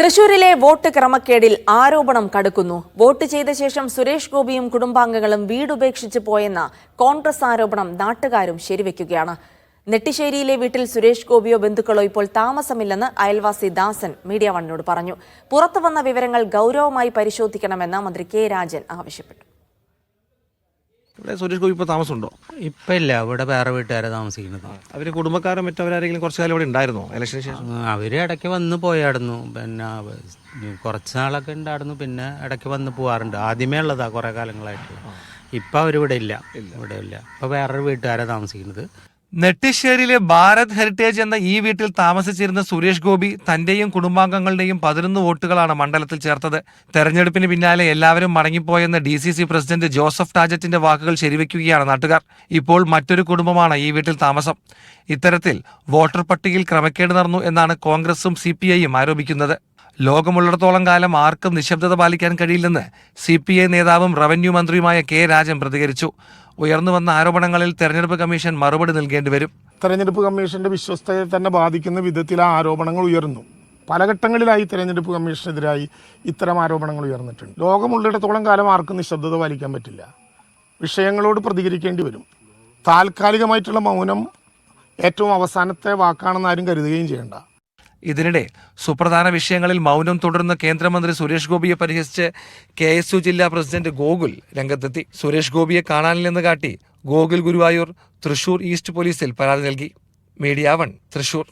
തൃശൂരിലെ വോട്ട് ക്രമക്കേടിൽ ആരോപണം കടുക്കുന്നു. വോട്ട് ചെയ്ത ശേഷം സുരേഷ് ഗോപിയും കുടുംബാംഗങ്ങളും വീടുപേക്ഷിച്ച് പോയെന്ന കോൺഗ്രസ് ആരോപണം നാട്ടുകാരും ശരിവെക്കുകയാണ്. നെട്ടിശ്ശേരിയിലെ വീട്ടിൽ സുരേഷ് ഗോപിയോ ബന്ധുക്കളോ ഇപ്പോൾ താമസമില്ലെന്ന് അയൽവാസി ദാസൻ മീഡിയ വണ്ണിനോട് പറഞ്ഞു. പുറത്തുവന്ന വിവരങ്ങൾ ഗൗരവമായി പരിശോധിക്കണമെന്ന് മന്ത്രി കെ രാജൻ ആവശ്യപ്പെട്ടു. ഇവിടെ സുരേഷ് ഗോപി ഇപ്പോൾ താമസമുണ്ടോ? ഇപ്പം ഇല്ല ഇവിടെ വേറെ വീട്ടുകാരെ താമസിക്കുന്നത്. അവർ കുടുംബക്കാരും മറ്റവരാരെങ്കിലും കുറച്ച് കാലം ഇവിടെ ഉണ്ടായിരുന്നോ? ഇലക്ഷന് ശേഷം? അവർ ഇടയ്ക്ക് വന്ന് പോയായിരുന്നു പിന്നെ കുറച്ച് നാളൊക്കെ ഉണ്ടായിരുന്നു പിന്നെ ഇടയ്ക്ക് വന്ന് പോവാറുണ്ട്. ആദ്യമേ ഉള്ളതാ കുറേ കാലങ്ങളായിട്ട് ഇപ്പം അവരിവിടെ ഇല്ല. ഇവിടെ ഇല്ല. ഇപ്പൊ വേറൊരു വീട്ടുകാരെ താമസിക്കുന്നത്. നെട്ടിശ്ശേരിയിലെ ഭാരത് ഹെറിറ്റേജ് എന്ന ഈ വീട്ടിൽ താമസിച്ചിരുന്ന സുരേഷ് ഗോപി തന്റെയും കുടുംബാംഗങ്ങളുടെയും പതിനൊന്ന് വോട്ടുകളാണ് മണ്ഡലത്തിൽ ചേർത്തത്. തെരഞ്ഞെടുപ്പിന് പിന്നാലെ എല്ലാവരും മടങ്ങിപ്പോയെന്ന D C C president Joseph ടാജറ്റിന്റെ വാക്കുകൾ ശരിവെക്കുകയാണ് നാട്ടുകാർ. ഇപ്പോൾ മറ്റൊരു കുടുംബമാണ് ഈ വീട്ടിൽ താമസം. ഇത്തരത്തിൽ വോട്ടർ പട്ടികയിൽ ക്രമക്കേട് നടന്നു എന്നാണ് കോൺഗ്രസും സി ആരോപിക്കുന്നത്. ലോകമുള്ളിടത്തോളം കാലം ആർക്കും നിശബ്ദത പാലിക്കാൻ കഴിയില്ലെന്ന് സി പി ഐ നേതാവും റവന്യൂ മന്ത്രിയുമായ കെ രാജൻ പ്രതികരിച്ചു. ഉയർന്നു വന്ന ആരോപണങ്ങളിൽ തെരഞ്ഞെടുപ്പ് കമ്മീഷൻ മറുപടി നൽകേണ്ടി വരും. തെരഞ്ഞെടുപ്പ് കമ്മീഷന്റെ വിശ്വസ്തയെ തന്നെ ബാധിക്കുന്ന വിധത്തിൽ ആ ആരോപണങ്ങൾ ഉയർന്നു. പല ഘട്ടങ്ങളിലായി തെരഞ്ഞെടുപ്പ് കമ്മീഷനെതിരായി ഇത്തരം ആരോപണങ്ങൾ ഉയർന്നിട്ടുണ്ട്. ലോകമുള്ളിടത്തോളം കാലം ആർക്കും നിശബ്ദത പാലിക്കാൻ പറ്റില്ല. വിഷയങ്ങളോട് പ്രതികരിക്കേണ്ടി വരും. താൽക്കാലികമായിട്ടുള്ള മൗനം ഏറ്റവും അവസാനത്തെ വാക്കാണെന്ന് ആരും കരുതുകയും ചെയ്യേണ്ട. ഇതിനിടെ സുപ്രധാന വിഷയങ്ങളിൽ മൗനം തുടരുന്ന കേന്ദ്രമന്ത്രി സുരേഷ് ഗോപിയെ പരിഹസിച്ച് കെ എസ് യു ജില്ലാ പ്രസിഡന്റ് ഗോകുൽ രംഗത്തെത്തി. സുരേഷ് ഗോപിയെ കാണാനില്ലെന്ന് കാട്ടി ഗോകുൽ ഗുരുവായൂർ തൃശൂർ ഈസ്റ്റ് പോലീസിൽ പരാതി നൽകി. Media one Thrissur.